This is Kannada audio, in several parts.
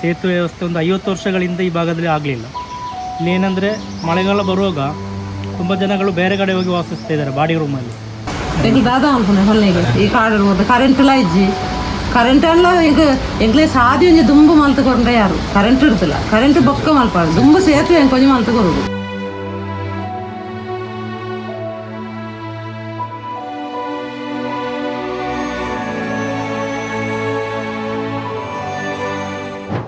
ಸೇತುವೆ ವ್ಯವಸ್ಥೆ ಒಂದು ಐವತ್ತು ವರ್ಷಗಳಿಂದ ಈ ಭಾಗದಲ್ಲಿ ಆಗಲಿಲ್ಲ. ಇಲ್ಲಿ ಏನಂದರೆ ಮಳೆಗಾಲ ಬರುವಾಗ ತುಂಬ ಜನಗಳು ಬೇರೆ ಕಡೆ ಹೋಗಿ ವಾಸಿಸ್ತಾ ಇದ್ದಾರೆ ಬಾಡಿ ರೂಮಲ್ಲಿ ದಾದ ಈ ಕರೆಂಟ್ ಎಲ್ಲ ಇಜ್ಜಿ ಕರೆಂಟ್ ಎಲ್ಲ ಈಗ ಎಂಕ್ಲೆ ಸಾದಿ ಒಂಜಿ ದುಂಬು ಮಲ್ತು ಯಾರು? ಕರೆಂಟ್ ಇಡ್ತಿಲ್ಲ ಕರೆಂಟ್ ಬೊಕ್ಕ ಮಲ್ಪಾಡು ದುಂಬು ಸೇತುವೆ ಕೊಂಚ ಮಲ್ತು ಕೊಡುದು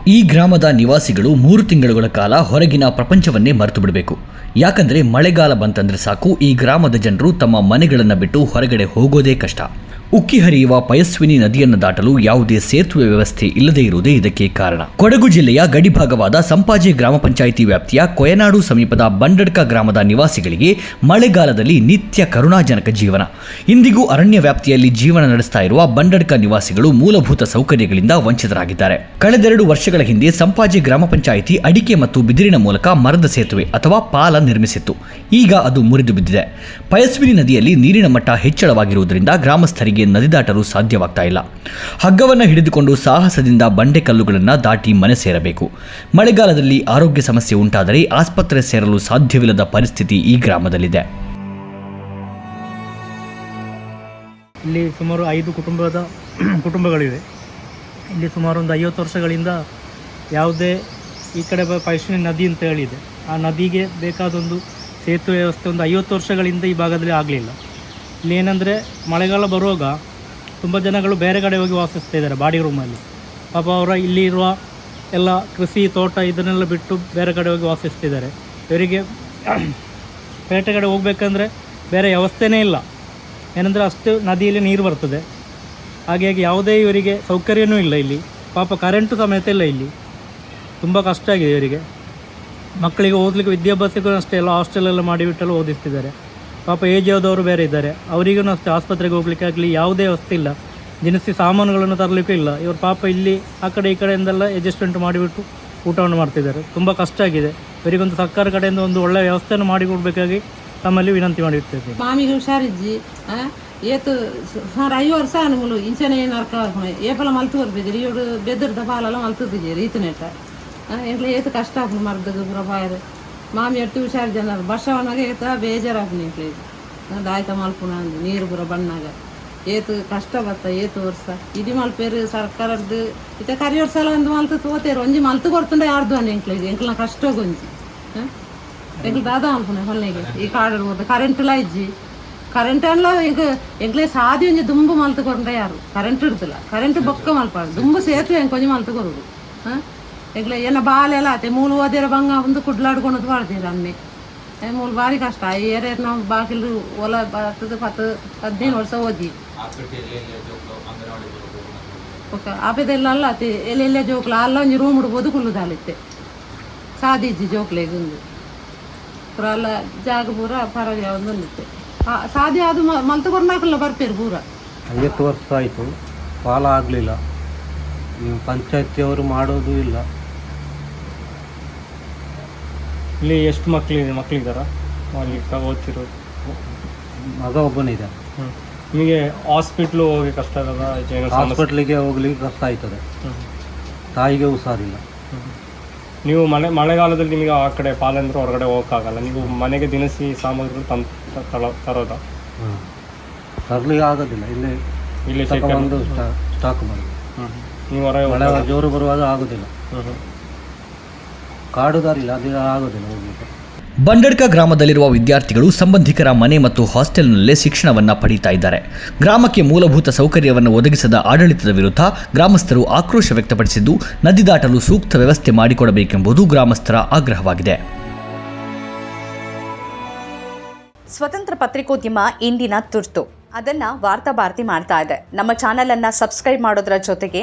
ಈ ಗ್ರಾಮದ ನಿವಾಸಿಗಳು ಮೂರು ತಿಂಗಳುಗಳ ಕಾಲ ಹೊರಗಿನ ಪ್ರಪಂಚವನ್ನೇ ಮರೆತು ಬಿಡಬೇಕು ಯಾಕಂದರೆ ಮಳೆಗಾಲ ಬಂತಂದ್ರೆ ಸಾಕು, ಈ ಗ್ರಾಮದ ಜನರು ತಮ್ಮ ಮನೆಗಳನ್ನು ಬಿಟ್ಟು ಹೊರಗಡೆ ಹೋಗೋದೇ ಕಷ್ಟ. ಉಕ್ಕಿ ಹರಿಯುವ ಪಯಸ್ವಿನಿ ನದಿಯನ್ನು ದಾಟಲು ಯಾವುದೇ ಸೇತುವೆ ವ್ಯವಸ್ಥೆ ಇಲ್ಲದೇ ಇರುವುದೇ ಇದಕ್ಕೆ ಕಾರಣ. ಕೊಡಗು ಜಿಲ್ಲೆಯ ಗಡಿಭಾಗವಾದ ಸಂಪಾಜೆ ಗ್ರಾಮ ಪಂಚಾಯಿತಿ ವ್ಯಾಪ್ತಿಯ ಕೊಯನಾಡು ಸಮೀಪದ ಬಂಡಡ್ಕ ಗ್ರಾಮದ ನಿವಾಸಿಗಳಿಗೆ ಮಳೆಗಾಲದಲ್ಲಿ ನಿತ್ಯ ಕರುಣಾಜನಕ ಜೀವನ. ಇಂದಿಗೂ ಅರಣ್ಯ ವ್ಯಾಪ್ತಿಯಲ್ಲಿ ಜೀವನ ನಡೆಸ್ತಾ ಇರುವ ಬಂಡಡ್ಕ ನಿವಾಸಿಗಳು ಮೂಲಭೂತ ಸೌಕರ್ಯಗಳಿಂದ ವಂಚಿತರಾಗಿದ್ದಾರೆ. ಕಳೆದೆರಡು ವರ್ಷಗಳ ಹಿಂದೆ ಸಂಪಾಜೆ ಗ್ರಾಮ ಪಂಚಾಯಿತಿ ಅಡಿಕೆ ಮತ್ತು ಬಿದಿರಿನ ಮೂಲಕ ಮರದ ಸೇತುವೆ ಅಥವಾ ಪಾಲ ನಿರ್ಮಿಸಿತ್ತು. ಈಗ ಅದು ಮುರಿದು ಬಿದ್ದಿದೆ. ಪಯಸ್ವಿನಿ ನದಿಯಲ್ಲಿ ನೀರಿನ ಮಟ್ಟ ಹೆಚ್ಚಳವಾಗಿರುವುದರಿಂದ ಗ್ರಾಮಸ್ಥರಿಗೆ ನದಿ ದಾಟಲು ಸಾಧ್ಯವಾಗ್ತಾ ಇಲ್ಲ. ಹಗ್ಗವನ್ನು ಹಿಡಿದುಕೊಂಡು ಸಾಹಸದಿಂದ ಬಂಡೆ ಕಲ್ಲುಗಳನ್ನು ದಾಟಿ ಮನೆ ಸೇರಬೇಕು. ಮಳೆಗಾಲದಲ್ಲಿ ಆರೋಗ್ಯ ಸಮಸ್ಯೆ ಉಂಟಾದರೆ ಆಸ್ಪತ್ರೆ ಸೇರಲು ಸಾಧ್ಯವಿಲ್ಲದ ಪರಿಸ್ಥಿತಿ ಈ ಗ್ರಾಮದಲ್ಲಿದೆ. ಇಲ್ಲಿ ಸುಮಾರು ಐದು ಕುಟುಂಬದ ಕುಟುಂಬಗಳಿವೆ. ಇಲ್ಲಿ ಸುಮಾರು ಒಂದು ಐವತ್ತು ವರ್ಷಗಳಿಂದ ಯಾವುದೇ ಈ ಕಡೆ ಪೈಶುನಿ ನದಿ ಅಂತ ಹೇಳಿದೆ. ಆ ನದಿಗೆ ಬೇಕಾದೊಂದು ಸೇತುವೆ ವ್ಯವಸ್ಥೆ ಒಂದು ಐವತ್ತು ವರ್ಷಗಳಿಂದ ಈ ಭಾಗದಲ್ಲಿ ಆಗಲಿಲ್ಲ. ಇಲ್ಲಿ ಏನಂದರೆ ಮಳೆಗಾಲ ಬರುವಾಗ ತುಂಬ ಜನಗಳು ಬೇರೆ ಕಡೆ ಹೋಗಿ ವಾಸಿಸ್ತಾ ಇದ್ದಾರೆ ಬಾಡಿ ರೂಮಲ್ಲಿ ಪಾಪ ಅವರ ಇಲ್ಲಿ ಇರುವ ಎಲ್ಲ ಕೃಷಿ, ತೋಟ ಇದನ್ನೆಲ್ಲ ಬಿಟ್ಟು ಬೇರೆ ಕಡೆ ಹೋಗಿ ವಾಸಿಸ್ತಿದ್ದಾರೆ ಇವರಿಗೆ ಪೇಟೆ ಕಡೆ ಹೋಗ್ಬೇಕಂದ್ರೆ ಬೇರೆ ವ್ಯವಸ್ಥೆನೇ ಇಲ್ಲ. ಏನಂದರೆ ಅಷ್ಟು ನದಿಯಲ್ಲಿ ನೀರು ಬರ್ತದೆ. ಹಾಗಾಗಿ ಯಾವುದೇ ಇವರಿಗೆ ಸೌಕರ್ಯನೂ ಇಲ್ಲ ಇಲ್ಲಿ. ಪಾಪ ಕರೆಂಟು ಸಮೇತ ಇಲ್ಲ ಇಲ್ಲಿ. ತುಂಬ ಕಷ್ಟ ಆಗಿದೆ ಇವರಿಗೆ. ಮಕ್ಕಳಿಗೆ ಓದಲಿಕ್ಕೆ ವಿದ್ಯಾಭ್ಯಾಸಕ್ಕೂ ಅಷ್ಟೇ, ಎಲ್ಲ ಹಾಸ್ಟೆಲೆಲ್ಲ ಮಾಡಿಬಿಟ್ಟೆಲ್ಲ ಓದಿಸ್ತಿದ್ದಾರೆ. ಪಾಪ ಏಜ್ ಆದವರು ಬೇರೆ ಇದ್ದಾರೆ. ಅವರಿಗೂ ಅಷ್ಟೇ, ಆಸ್ಪತ್ರೆಗೆ ಹೋಗ್ಲಿಕ್ಕೆ ಆಗಲಿ ಯಾವುದೇ ವ್ಯವಸ್ಥೆ ಇಲ್ಲ. ದಿನಸಿ ಸಾಮಾನುಗಳನ್ನು ತರಲಿಕ್ಕೂ ಇಲ್ಲ. ಇವರು ಪಾಪ ಇಲ್ಲಿ ಆ ಕಡೆ ಈ ಕಡೆಯಿಂದೆಲ್ಲ ಅಡ್ಜಸ್ಟ್ಮೆಂಟ್ ಮಾಡಿಬಿಟ್ಟು ಊಟವನ್ನು ಮಾಡ್ತಿದ್ದಾರೆ. ತುಂಬ ಕಷ್ಟ ಆಗಿದೆ. ಇವರಿಗೊಂದು ಸರ್ಕಾರ ಕಡೆಯಿಂದ ಒಂದು ಒಳ್ಳೆಯ ವ್ಯವಸ್ಥೆಯನ್ನು ಮಾಡಿಕೊಡ್ಬೇಕಾಗಿ ತಮ್ಮಲ್ಲಿ ವಿನಂತಿ ಮಾಡಿರ್ತೇವೆ. ಮಾಮಿಗೆ ಹುಷಾರಿಜ್ಜಿ ಏತು ಸುಮಾರು ಐದು ವರ್ಷ ಅನುಗುಲು ಇಂಚನೆ ನರ್ಕ ಏಪಲ ಮಲ್ತು ಬರ್ಬಿದ್ರಿ ಇವಳು ಬೆದರ್ದ ಪಾಲೆಲ್ಲ ಮಲ್ತಿದ್ದೀರಿ ರೀತಿನೇಟ ಎಂಕ್ಲೆ ಏತು ಕಷ್ಟ ಆಗ್ಬೋದು ಮರದ ಪ್ರಭಾವ ಮಾಮಿ ಎಟ್ಟು ಹುಷಾರು ಜನ. ವರ್ಷವನ್ನಾಗ ಏತ ಬೇಜಾರಾಗ್ನಿ ಎಂಕ್ಲೆ ದಾಯ್ತ ಮಲ್ಪುನ ಅಂದು, ನೀರು ಬರೋ ಬಣ್ಣಾಗ. ಏತು ಕಷ್ಟ ಬತ್ತ ಏತು ವರ್ಷ. ಇಡೀ ಮಲ್ಪೇರು ಸರ್ಕಾರದ್ದು ಇತ ಕರಿ ವರ್ಷ ಎಲ್ಲ ಒಂದು ಮಲ್ತು ತೋತೇರು ಒಂಜಿ ಮಲ್ತು ಕೊಡ್ತಂಡೆ ಯಾರ್ದು ಅನ್ನ ಎಂಕ್ಲೆ ಎಂಕ್ಲ ಕಷ್ಟ ಗೊಂಜಿ. ಎಂಕ್ಲ ದಾದ ಅನ್ಕೊಂಡೆ ಹೊಲ್ನೆಗೆ. ಈ ಕಾಡು ಹೋದ ಕರೆಂಟ್ ಎಲ್ಲ ಇಜ್ಜಿ. ಕರೆಂಟ್ ಎಲ್ಲ ಈಗ ಎಂಕ್ಲೆ ಸಾದಿ ಒಂಜಿ ದುಂಬು ಮಲ್ತು ಕೊಂಡ್ರೆ ಯಾರು? ಕರೆಂಟ್ ಇಡ್ತಿಲ್ಲ ಕರೆಂಟ್ ಬೊಕ್ಕ ಮಲ್ಪಾಡು. ದುಂಬು ಸೇತುವೆ ಎಂಕೊಂಜಿ ಮಲ್ತು ಕೊರುದು ಹಾಂ? ಎಂಕ್ಲೆ ಏನ ಬಾಲೆಲ್ಲ ಆತೆ, ಮೂಲು ಓದಿರ ಬಂಗ ಒಂದು ಕುಡ್ಲಾಡ್ಕೊಂಡು ಅನ್ನೆ ಏ, ಮೂಲು ಭಾರಿ ಕಷ್ಟ. ಏರಿಯಾಗ ನಾವು ಬಾಗಿಲು ಹೊಲ ಬರ್ತದೆ, ಪತ್ತು, ಹದಿನೈದು ವರ್ಷ ಓದಿ ಓಕೆ ಆಪೆದೆಲ್ಲ ಅಲ್ಲ ಆತೆ ಎಲ್ಲೆಲ್ಲ ಜೋಕ್ಲ, ಅಲ್ಲ ಒಂದು ರೂಮ್ ಇಡ್ಬೋದು ಸಾದಿ ಇಜ್ಜಿ ಜೋಕ್ಲೆಗೆ ಒಂದು. ಪೂರ ಅಲ್ಲ, ಜಾಗ ಪೂರ ಪರವಾಗಿ ಒಂದೊಂದಿತ್ತೆ. ಸಾದಿ ಅದು ಮಲ್ತು ಕೊರ್ನಾಕಲ್ಲ ಬರ್ತೀರಿ ಪೂರ. ಐವತ್ತು ವರ್ಷ ಆಯಿತು. ಪಾಲ ಆಗಲಿಲ್ಲ ಪಂಚಾಯತಿಯವರು ಮಾಡೋದು ಇಲ್ಲ. ಇಲ್ಲಿ ಎಷ್ಟು ಮಕ್ಕಳಿದೆ ಮಕ್ಕಳಿದ್ದಾರಾ ಅಲ್ಲಿ ಓದ್ತಿರೋದು ಮಗ ಒಬ್ಬನಿದೆ. ನಿಮಗೆ ಹಾಸ್ಪಿಟ್ಲು ಹೋಗಿ ಕಷ್ಟ ಆಗದ ಹಾಸ್ಪಿಟ್ಲಿಗೆ ಹೋಗ್ಲಿಕ್ಕೆ ಕಷ್ಟ ಆಯ್ತದೆ. ತಾಯಿಗೆ ಹುಷಾರಿಲ್ಲ. ನೀವು ಮಳೆ ಮಳೆಗಾಲದಲ್ಲಿ ನಿಮಗೆ ಆ ಕಡೆ ಪಾಲಂದ್ರೆ ಹೊರಗಡೆ ಹೋಗೋಕ್ಕಾಗಲ್ಲ. ನೀವು ಮನೆಗೆ ದಿನಸಿ ಸಾಮಗ್ರಿಗಳು ತಂದು ತರೋದ? ತರಲಿಕ್ಕೆ ಆಗೋದಿಲ್ಲ. ಇಲ್ಲಿ ಇಲ್ಲಿ ಸ್ಟಾಕ್ ಮಾಡಿ ನೀವು ಹೊರಗೆ ಮಳೆ ಜೋರು ಬರುವಾಗ ಆಗೋದಿಲ್ಲ. ಕಾಡು ದಾರಿ ಇಲ್ಲ ಅದು ಆಗೋದಿಲ್ಲ ಹೋಗ್ಲಿಕ್ಕೆ. ಬಂಡಡ್ಕ ಗ್ರಾಮದಲ್ಲಿರುವ ವಿದ್ಯಾರ್ಥಿಗಳು ಸಂಬಂಧಿಕರ ಮನೆ ಮತ್ತು ಹಾಸ್ಟೆಲ್ನಲ್ಲೇ ಶಿಕ್ಷಣವನ್ನು ಪಡೀತಾ ಇದ್ದಾರೆ. ಗ್ರಾಮಕ್ಕೆ ಮೂಲಭೂತ ಸೌಕರ್ಯವನ್ನು ಒದಗಿಸದ ಆಡಳಿತದ ವಿರುದ್ಧ ಗ್ರಾಮಸ್ಥರು ಆಕ್ರೋಶ ವ್ಯಕ್ತಪಡಿಸಿದ್ದು ನದಿ ದಾಟಲು ಸೂಕ್ತ ವ್ಯವಸ್ಥೆ ಮಾಡಿಕೊಡಬೇಕೆಂಬುದು ಗ್ರಾಮಸ್ಥರ ಆಗ್ರಹವಾಗಿದೆ. ಸ್ವತಂತ್ರ ಪತ್ರಿಕೋದ್ಯಮ ಇಂದಿನ ತುರ್ತು. ಅದನ್ನ ವಾರ್ತಾ ಭಾರತಿ ಮಾಡ್ತಾ ಇದೆ. ನಮ್ಮ ಚಾನೆಲ್ ಅನ್ನ ಸಬ್ಸ್ಕ್ರೈಬ್ ಮಾಡೋದ್ರ ಜೊತೆಗೆ